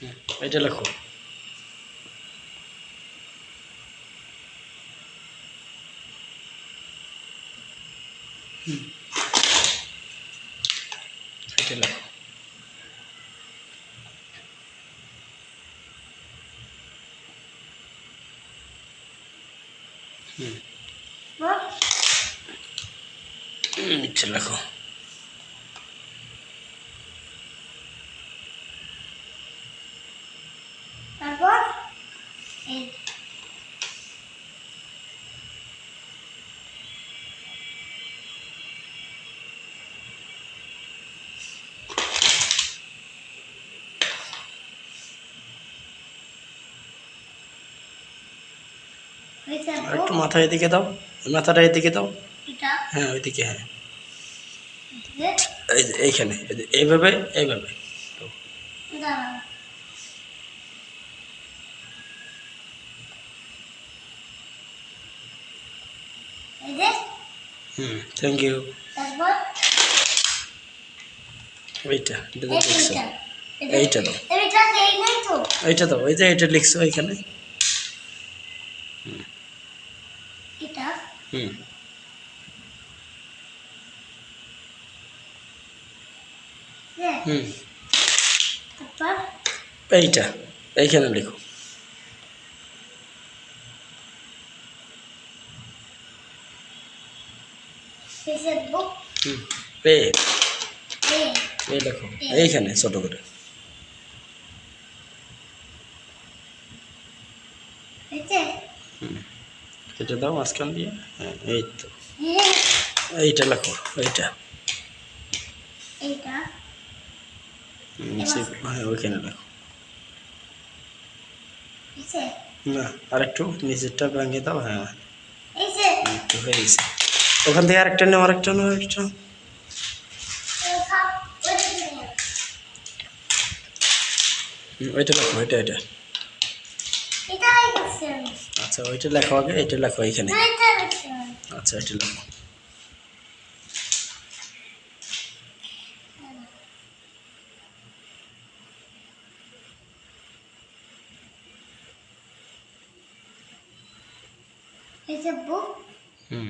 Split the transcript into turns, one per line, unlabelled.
হুম, এটা লেখো হুম। এটা লেখো হুম
বল
হুম, এটা লেখো
তারপর এই হয়েছে
আর একটু মাথা এদিকে দাও। মাথাটা এদিকে দাও। হ্যাঁ ওইদিকে হ্যাঁ। এই এইখানে এই এইভাবে এইভাবে।
এই যে
হুম থ্যাংক ইউ
তারপর
এইটা এটা লিখছো
এইটা
দাও
এইটা দেই নাই তো
এইটা দাও এই যে এটা লিখছো এইখানে
এটা
হুম হুম এইটা এইখানে লিখো পে এই লেখো এইখানে ছোট করে। এটা দাও মাঝখান দিয়ে। হ্যাঁ এই তো।
হ্যাঁ।
এইটা লেখো এইটা। হ্যাঁ ওইখানে লেখো। না আরেকটু নিচেরটা ভেঙে দাও হ্যাঁ। একটু হয়ে গেছে। ওখান থেকে আরেকটা নেও আরেকটা নেও আরেকটা।
ওইটা
লেখো ওইটা এটা
এটা
আচ্ছা ওইটা লেখো আগে এটা লেখো এইখানে
এটা
আচ্ছা এটা লেখো।
ফেসবুক
হুম।